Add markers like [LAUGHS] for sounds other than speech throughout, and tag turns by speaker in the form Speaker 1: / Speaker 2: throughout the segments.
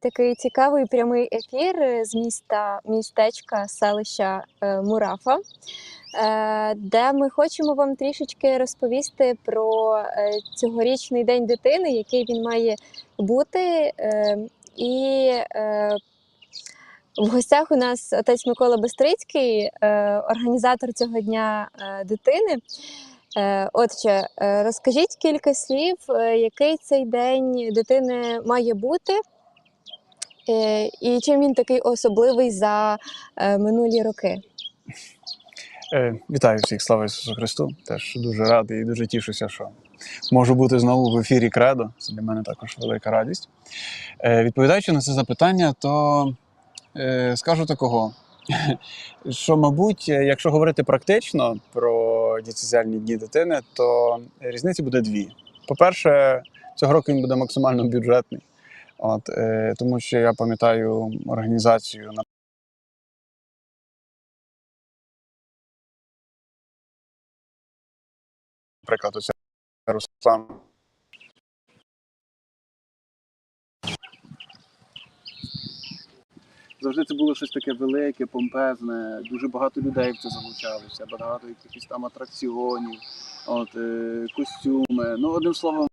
Speaker 1: такий цікавий прямий ефір з міста містечка селища е, Мурафа, е, де ми хочемо вам трішечки розповісти про е, цьогорічний день дитини, який він має бути. І в гостях у нас отець Микола Бестрицький, організатор цього дня дитини. Отже, розкажіть кілька слів, який цей день дитини має бути, і чим він такий особливий за е, минулі роки.
Speaker 2: Е, Вітаю всіх, слава Ісусу Христу. Теж дуже радий і дуже тішуся, що можу бути знову в ефірі Кредо. Це для мене також велика радість. Е, Відповідаючи на це запитання, то е, скажу такого, [LAUGHS] що, мабуть, е, якщо говорити практично про діцезіальні дні дитини, то різниці буде дві. По-перше, цього року він буде максимально бюджетний. От, е, тому що я пам'ятаю організацію на наприклад, оце Руслан. Завжди це було щось таке велике, помпезне, дуже багато людей в це залучалося, багато якихось там атракціонів, от, е, костюми. Ну, одним словом,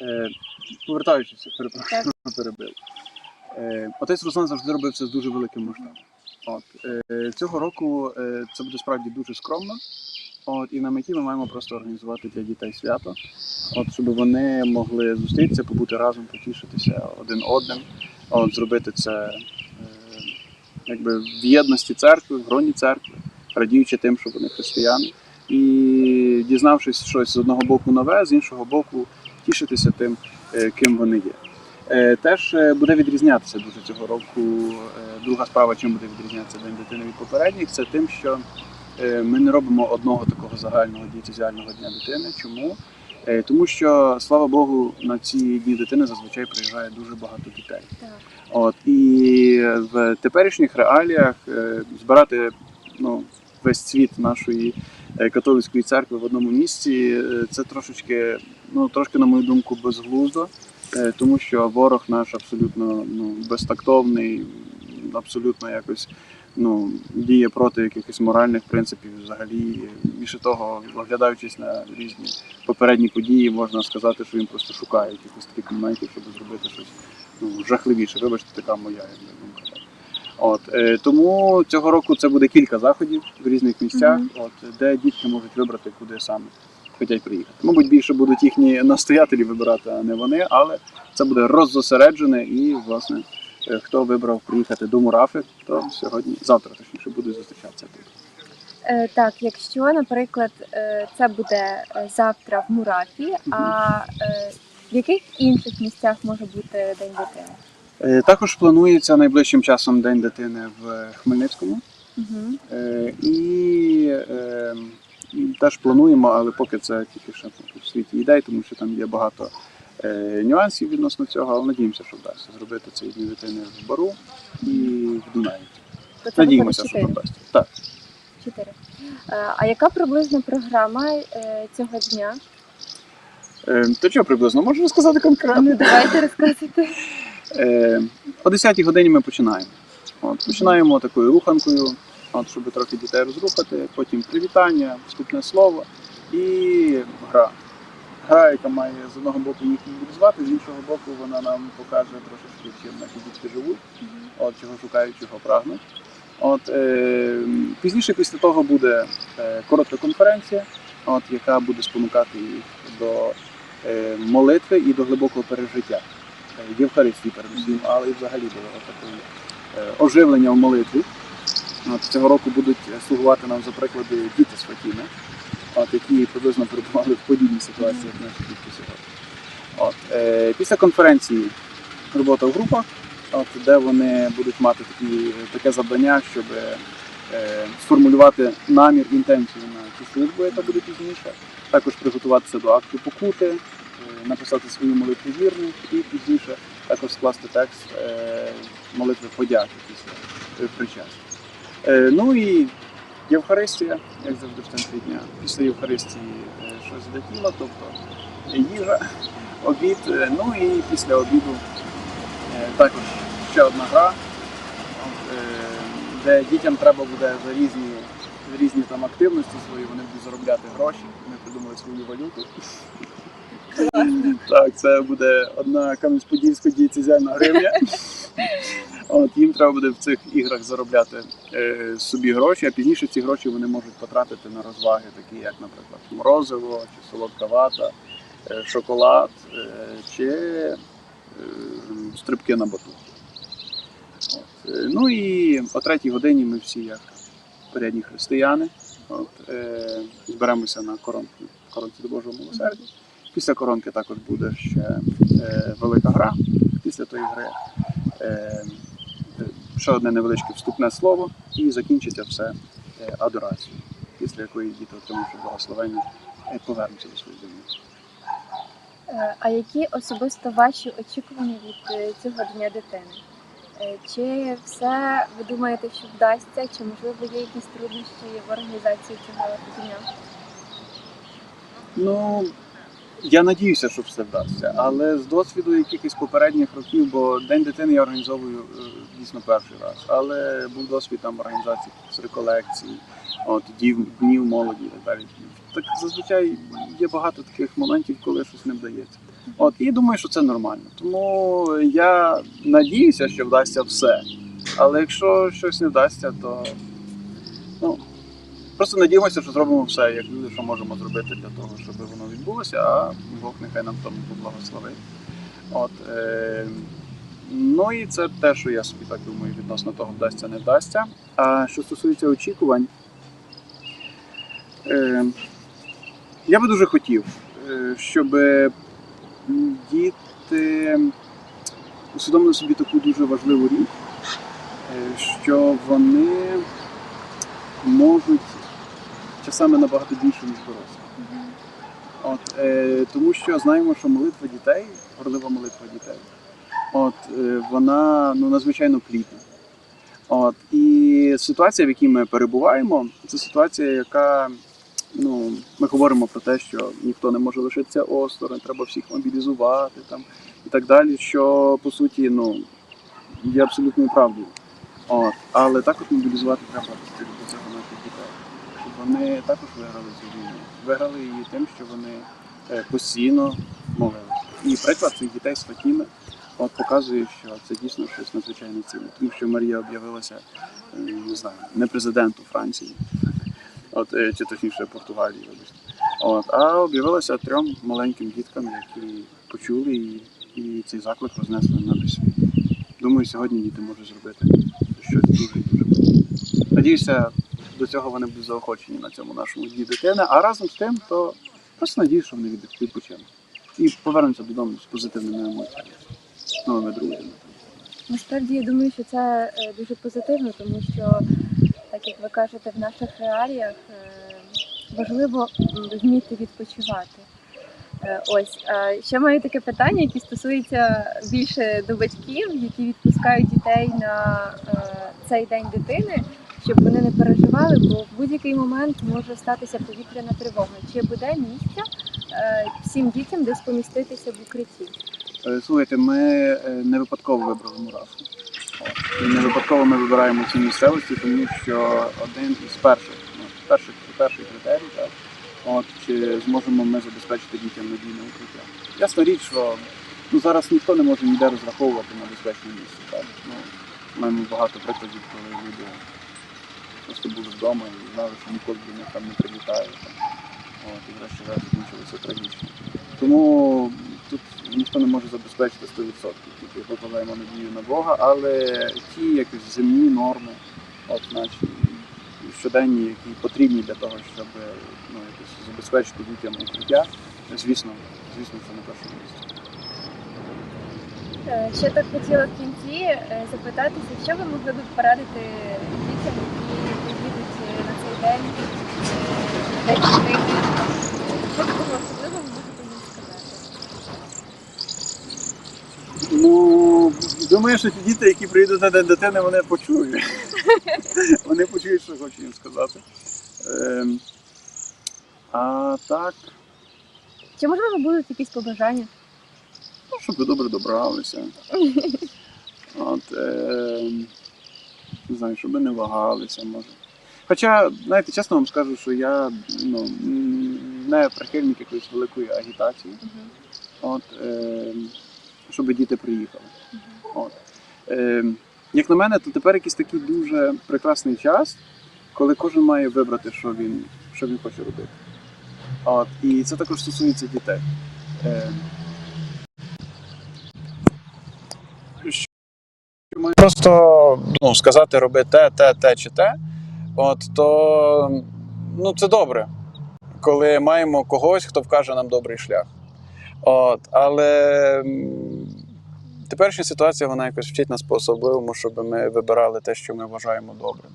Speaker 2: Е, повертаючись, перепрошую, перебив. Е, отець Руслан завжди робив це з дуже великим масштабом. От, е, цього року е, це буде справді дуже скромно. От, і на меті ми маємо просто організувати для дітей свято, от, щоб вони могли зустрітися, побути разом, потішитися один одним, от, зробити це е, якби в єдності церкви, в гроні церкви, радіючи тим, що вони християни. І дізнавшись щось з одного боку нове, з іншого боку, тішитися тим, е, ким вони є. Е, Теж е, буде відрізнятися дуже цього року. Друга справа, чим буде відрізнятися День дитини від попередніх, це тим, що ми не робимо одного такого загального дієтезіального дня дитини. Чому? Тому що, слава Богу, на ці дні дитини зазвичай приїжджає дуже багато дітей.
Speaker 1: Так.
Speaker 2: От і в теперішніх реаліях збирати ну, весь цвіт нашої католицької церкви в одному місці це трошечки, ну трошки, на мою думку, безглуздо, е, тому що ворог наш абсолютно ну, безтактовний, абсолютно якось ну, діє проти якихось моральних принципів взагалі. Більше того, оглядаючись на різні попередні події, можна сказати, що він просто шукає якихось таких моментів, щоб зробити щось ну, жахливіше. Вибачте, така моя якби, думка. От, е, тому цього року це буде кілька заходів в різних місцях,
Speaker 1: Мгм.
Speaker 2: от, де дітки можуть вибрати, куди саме хочуть приїхати. Мабуть, більше будуть їхні настоятелі вибирати, а не вони, але це буде роззосереджене і, власне, е, хто вибрав приїхати до Мурафи, то сьогодні, завтра точніше, будуть зустрічатися тут.
Speaker 1: Е, Так, якщо, наприклад, е, це буде завтра в Мурафі, а в яких інших місцях може бути День дитини?
Speaker 2: Також планується найближчим часом День дитини в Хмельницькому.
Speaker 1: Угу.
Speaker 2: І е, і теж плануємо, але поки це тільки ще в світі ідей, тому що там є багато е, нюансів відносно цього, але надіємося, що вдасться зробити цей дні дитини в бару і в Дунаї. Надіємося, що вдасться. Так.
Speaker 1: Чотири. Е, А яка приблизно програма е, цього дня?
Speaker 2: Е, То що приблизно можу розказати конкретно?
Speaker 1: Ну, давайте розказуйте.
Speaker 2: Е, О 10-й годині ми починаємо. От, починаємо такою руханкою, от, щоб трохи дітей розрухати, потім привітання, вступне слово і гра. Гра, яка має з одного боку їх мобілізувати, з іншого боку, вона нам покаже трошечки, чим наші дітки живуть, от, чого шукають, чого прагнуть. От, е, пізніше після того буде е, коротка конференція, от, яка буде спонукати їх до е, молитви і до глибокого пережиття. е, Євхаристії передусім, але і взагалі до такої е, оживлення в молитві. Цього року будуть слугувати нам за приклади діти з Фатіми, от, які приблизно перебували в подібній ситуації, як наші дітки сьогодні. От, е, після конференції робота в групах, от, де вони будуть мати такі, таке завдання, щоб е, сформулювати намір, інтенцію на цю службу, яка буде пізніше, також приготуватися до акту покути, е, написати свою молитву вірну і пізніше також скласти текст е, молитви подяки після е, причастя. Е, ну і Євхаристія, як завжди в центрі дня. Після Євхаристії е, щось для тіла, тобто їжа, обід. Е, Ну і після обіду також ще одна гра, де дітям треба буде за різні, різні там активності свої, вони будуть заробляти гроші. Ми придумали свою валюту. Так, це буде одна кам'янець-подільська дієцезіальна гривня. От, їм треба буде в цих іграх заробляти е, собі гроші, а пізніше ці гроші вони можуть потратити на розваги, такі як, наприклад, морозиво, чи солодка вата, е, шоколад, е, чи е, стрибки на батут. От. е, Ну і о третій годині ми всі, як порядні християни, от, е, зберемося на коронку, коронці до Божого милосердя. Після коронки також буде ще е, велика гра. Після тої гри ще одне невеличке вступне слово і закінчиться все е, адорацією, після якої діти, отримавши благословення, е, повернуться до своєї землі.
Speaker 1: Е, А які особисто ваші очікування від е, цього дня дитини? Е, Чи все ви думаєте, що вдасться, чи можливо є якісь труднощі в організації цього дня?
Speaker 2: Ну, я надіюся, що все вдасться, але з досвіду якихось попередніх років, бо День дитини я організовую е, дійсно перший раз, але був досвід там організації реколекцій, от, дів, днів молоді і так далі. Так зазвичай є багато таких моментів, коли щось не вдається. От, і думаю, що це нормально. Тому я надіюся, що вдасться все. Але якщо щось не вдасться, то Просто надіємося, що зробимо все, як люди, що можемо зробити для того, щоб воно відбулося, а Бог нехай нам тому поблагословить. От, е, ну і це те, що я собі так думаю, відносно того, вдасться, не вдасться. А що стосується очікувань, е, я би дуже хотів, е, щоб діти усвідомили собі таку дуже важливу річ, е, що вони можуть часами набагато більше, ніж дорослі. От, е, тому що знаємо, що молитва дітей, горлива молитва дітей, от, е, вона ну, надзвичайно плідна. От, і ситуація, в якій ми перебуваємо, це ситуація, яка ну, ми говоримо про те, що ніхто не може лишитися осторонь, треба всіх мобілізувати там, і так далі, що по суті ну, є абсолютною правдою. От, але також мобілізувати треба до цього наших дітей щоб вони також виграли цю війну. Виграли її тим, що вони е, постійно молилися. І приклад цих дітей з Фатіми от показує, що це дійсно щось надзвичайно цінне. Тому що Марія об'явилася е, не знаю, не президенту Франції, от, е, чи точніше Португалії. От, а об'явилася трьом маленьким діткам, які почули і, і цей заклик рознесли на весь світ. Думаю, сьогодні діти можуть зробити щось дуже дуже. Надіюся, до цього вони будуть заохочені на цьому нашому дні дитини. А разом з тим, то просто надію, що вони від- відпочинуть. І повернуться додому з позитивними емоціями, з новими друзями.
Speaker 1: Насправді я думаю, що це е, дуже позитивно, тому що, так як ви кажете, в наших реаліях е, важливо вміти відпочивати. Е, Ось ще маю таке питання, яке стосується більше до батьків, які відпускають дітей на цей день дитини, щоб вони не переживали, бо в будь-який момент може статися повітряна тривога. Чи буде місця е, всім дітям десь поміститися в укритті?
Speaker 2: Е, Слухайте, ми е, не випадково вибрали мурафу. І не випадково ми вибираємо ці місцевості, тому що один із перших, ну, перших, перший критерій, так, от, чи зможемо ми забезпечити дітям надійне укриття. Ясна річ, що ну, зараз ніхто не може ніде розраховувати на безпечне місце. Так. Ну, маємо багато прикладів, коли люди просто були вдома і знали, що ніколи до них там не прилітає. От, і врешті-решт закінчилося трагічно. Тому тут ніхто не може забезпечити 100%, тільки покладаємо надію на Бога, але ті якісь земні норми, от наші щоденні, які потрібні для того, щоб ну, якось забезпечити дітям укриття, звісно, звісно, це на першому місці.
Speaker 1: Е, Ще так хотіла в кінці е, запитатися, що ви могли б порадити дітям, які приїдуть е, на цей день е, день дитини? Що такого особливого можете їм сказати?
Speaker 2: Ну, думаю, що ті діти, які приїдуть на день дитини, вони почують. [LAUGHS] Вони почують, що хочу їм сказати. Ем, а так,
Speaker 1: Чи можливо будуть якісь побажання?
Speaker 2: ну, щоб ви добре добралися. [LAUGHS] От, ем, не знаю, щоб ви не вагалися, може. Хоча, знаєте, чесно вам скажу, що я ну, не прихильник якоїсь великої агітації. От, е, щоб діти приїхали. От. Е, як на мене, то тепер якийсь такий дуже прекрасний час, коли кожен має вибрати, що він, що він хоче робити. От. І це також стосується дітей. Е, що Просто ну, сказати, роби те, те, те чи те, от, то ну, це добре, коли маємо когось, хто вкаже нам добрий шлях. От, але теперішня ситуація вона якось вчить нас по-особливому, щоб ми вибирали те, що ми вважаємо добрим.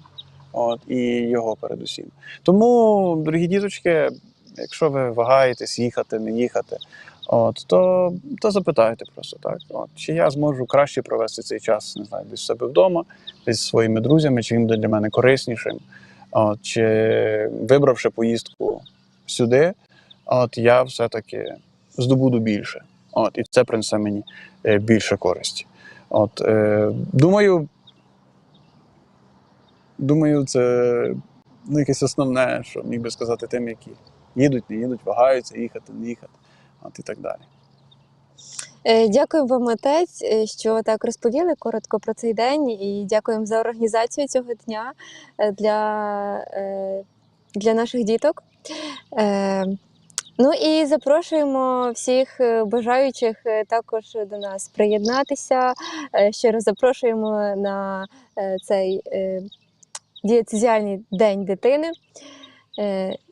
Speaker 2: От, і його передусім. Тому, дорогі діточки, якщо ви вагаєтесь їхати, не їхати, от, то, то запитайте просто так. От, чи я зможу краще провести цей час, не знаю, десь себе вдома, десь зі своїми друзями, чи він буде для мене кориснішим. От, чи вибравши поїздку сюди, от я все-таки здобуду більше. От, і це принесе мені е, більше користі. От, е, думаю, думаю, це ну, якесь основне, що міг би сказати тим, які їдуть, не їдуть, вагаються, їхати, не їхати, от, і так далі.
Speaker 1: Е, Дякую вам, отець, е, що так розповіли коротко про цей день, і дякуємо за організацію цього дня е, для, для наших діток. Ну і запрошуємо всіх бажаючих також до нас приєднатися. Щиро запрошуємо на цей дієцезіальний день дитини.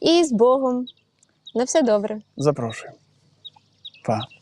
Speaker 1: І з Богом. На все добре.
Speaker 2: Запрошую. 法。